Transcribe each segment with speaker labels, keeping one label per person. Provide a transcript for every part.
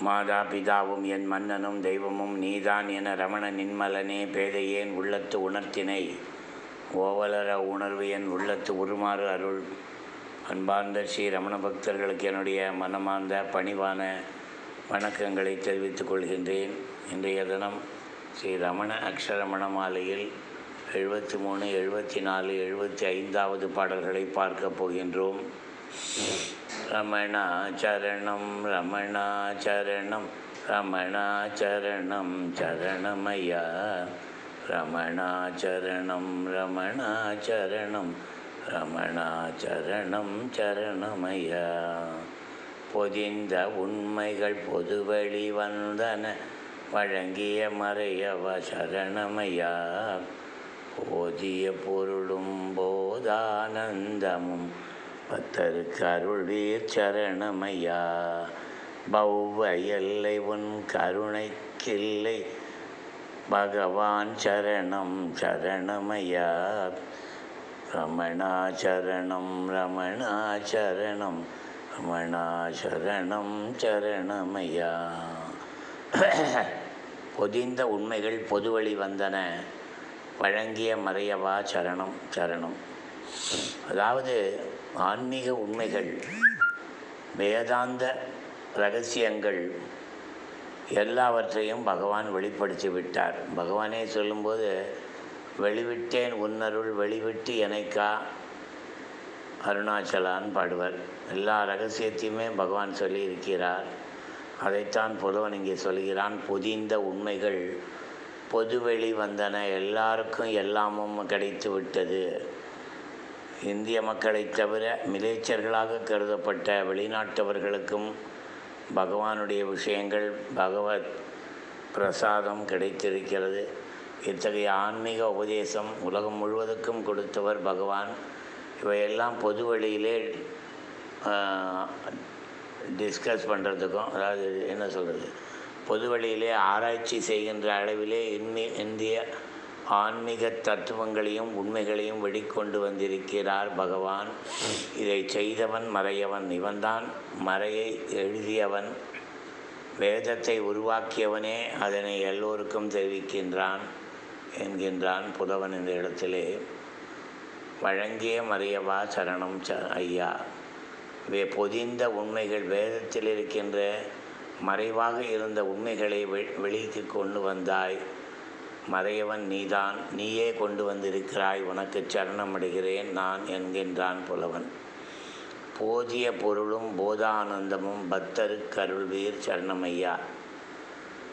Speaker 1: மாதா பிதாவும் என் மன்னனும் தெய்வமும் நீதான் என ரமண நின்மலனே பேதையேன் உள்ளத்து உணர்த்தினை? ஓவலர உணர்வு என் உள்ளத்து உருமாறு அருள். அன்பார்ந்த ஸ்ரீ ரமண பக்தர்களுக்கு என்னுடைய மனமார்ந்த பணிவான வணக்கங்களை தெரிவித்துக் கொள்கின்றேன். இன்றைய தினம் ஸ்ரீ ரமண அக்ஷரமண மாலையில் எழுபத்தி மூணு எழுபத்தி நாலு எழுபத்தி ஐந்தாவது பாடல்களை பார்க்கப் போகின்றோம். ரமணாச்சரணம் ரமணாச்சரணம் ரமணாச்சரணம் சரணமையா ரமணாச்சரணம் ரமணாச்சரணம் ரமணாச்சரணம் சரணமையா பொதிந்த உண்மைகள் பொதுவழி வந்தன வழங்கிய மறையவ சரணமையா போதிய பொருளும் போதானந்தமும் பத்தருக்கு அருள்வீர் சரணமையா. பௌவ எல்லை உன் கருணைக்கில்லை. பகவான் சரணம் சரணமையா. ரமணாச்சரணம் ரமணாச்சரணம் ரமணாச்சரணம் சரணமையா. பொதிந்த உண்மைகள் பொதுவழி வந்தன. வழங்கிய மறையவா சரணம் சரணம். அதாவது ஆன்மீக உண்மைகள் வேதாந்த ரகசியங்கள் எல்லாவற்றையும் பகவான் வெளிப்படுத்தி விட்டார். பகவானே சொல்லும்போது வெளிவிட்டேன் உன்னருள் வெளிவிட்டு எனக்கா அருணாச்சலான்னு பாடுவர். எல்லா ரகசியத்தையுமே பகவான் சொல்லியிருக்கிறார். அதைத்தான் புலவன் இங்கே சொல்கிறான். பொதிந்த உண்மைகள் பொதுவெளி வந்தன. எல்லாருக்கும் எல்லாமும் கிடைத்து விட்டது இந்திய மக்களைத் தவிர மிலேச்சர்களாக கருதப்பட்ட வெளிநாட்டவர்களுக்கும் பகவானுடைய விஷயங்கள் பகவத் பிரசாதம் கிடைத்திருக்கிறது. இத்தகைய ஆன்மீக உபதேசம் உலகம் முழுவதுக்கும் கொடுத்தவர் பகவான். இவையெல்லாம் பொது வழியிலே டிஸ்கஸ் பண்ணுறதுக்கும் அதாவது என்ன சொல்கிறது பொது வழியிலே ஆராய்ச்சி செய்கின்ற அளவிலே இன்னி இந்திய ஆன்மீக தத்துவங்களையும் உண்மைகளையும் வெளிக்கொண்டு வந்திருக்கிறார் பகவான். இதை செய்தவன் மறையவன் இவன்தான். மறையை எழுதியவன் வேதத்தை உருவாக்கியவனே அதனை எல்லோருக்கும் தெரிவிக்கின்றான் என்கின்றான் புதவன் இந்த இடத்திலே. வழங்கிய மறையவா சரணம் ச ஐயா. வே பொதிந்த உண்மைகள் வேதத்தில் இருக்கின்ற மறைவாக இருந்த உண்மைகளை வெ வெளிக்கு கொண்டு வந்தாய். மறையவன் நீதான். நீயே கொண்டு வந்திருக்கிறாய். உனக்கு சரணமடைகிறேன். நான் என்கின்றான் புலவன். போதிய பொருளும் போதானந்தமும் பக்தருக்கு அருள்வீர் சரணமையா.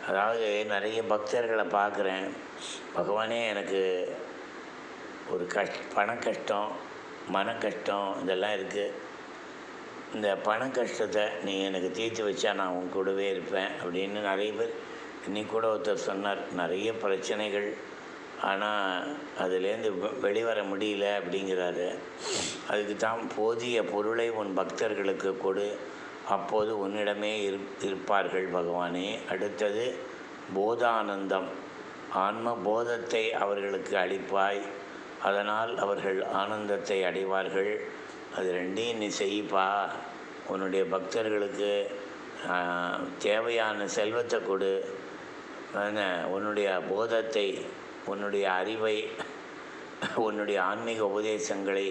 Speaker 1: அதாவது நிறைய பக்தர்களை பார்க்குறேன். பகவானே எனக்கு ஒரு கஷ் பண கஷ்டம் மன கஷ்டம் இதெல்லாம் இருக்குது இந்த பண கஷ்டத்தை நீ எனக்கு தீர்த்து வச்சா நான் உன் கூடவே இருப்பேன் அப்படின்னு நிறைய பேர் இன்னைக்கு கூட ஒருத்தர் சொன்னார் நிறைய பிரச்சனைகள் ஆனால் அதுலேருந்து வெளிவர முடியல அப்படிங்கிறாரு. அதுக்கு தான் போதிய பொருளை உன் பக்தர்களுக்கு கொடு. அப்போது உன்னிடமே இரு இருப்பார்கள் பகவானே. அடுத்தது போதானந்தம். ஆன்ம போதத்தை அவர்களுக்கு அளிப்பாய். அதனால் அவர்கள் ஆனந்தத்தை அடைவார்கள். அது ரெண்டையும் நீ செய்ப்பா. உன்னுடைய பக்தர்களுக்கு தேவையான செல்வத்தை கொடு. உன்னுடைய போதத்தை உன்னுடைய அறிவை உன்னுடைய ஆன்மீக உபதேசங்களை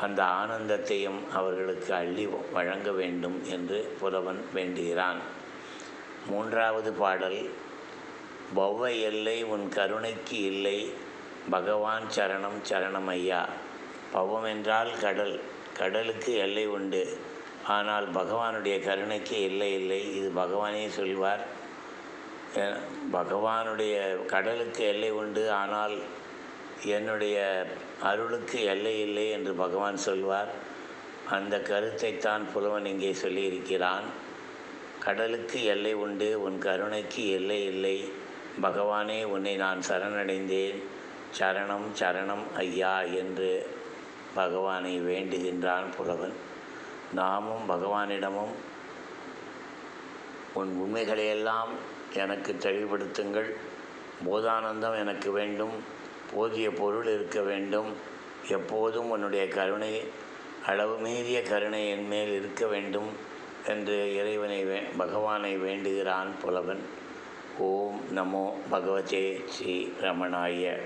Speaker 1: அந்த ஆனந்தத்தையும் அவர்களுக்கு அள்ளி வழங்க வேண்டும் என்று புலவன் வேண்டுகிறான். மூன்றாவது பாடல் பௌவ எல்லை உன் கருணைக்கு இல்லை பகவான் சரணம் சரணம் ஐயா பவம் என்றால் கடல் கடலுக்கு எல்லை உண்டு. ஆனால் பகவானுடைய கருணைக்கு எல்லை இல்லை. இது பகவானே சொல்வார். பகவானுடைய கடலுக்கு எல்லை உண்டு ஆனால் என்னுடைய அருளுக்கு எல்லை இல்லை என்று பகவான் சொல்வார். அந்த கருத்தைத்தான் புலவன் இங்கே சொல்லியிருக்கிறான். கடலுக்கு எல்லை உண்டு உன் கருணைக்கு எல்லை இல்லை. பகவானே உன்னை நான் சரணடைந்தேன். சரணம் சரணம் ஐயா என்று பகவானை வேண்டுகின்றான் புலவன். நாமும் பகவானிடமும் உன் உண்மைகளையெல்லாம் எனக்கு தெளிவுபடுத்துங்கள். போதானந்தம் எனக்கு வேண்டும். போதிய பொருள் இருக்க வேண்டும். எப்போதும் உன்னுடைய கருணை அளவு மீறிய கருணை என் மேல் இருக்க வேண்டும் என்று இறைவனை வே பகவானை வேண்டுகிறான் புலவன். ஓம் நமோ பகவதே ஸ்ரீ ரமணாய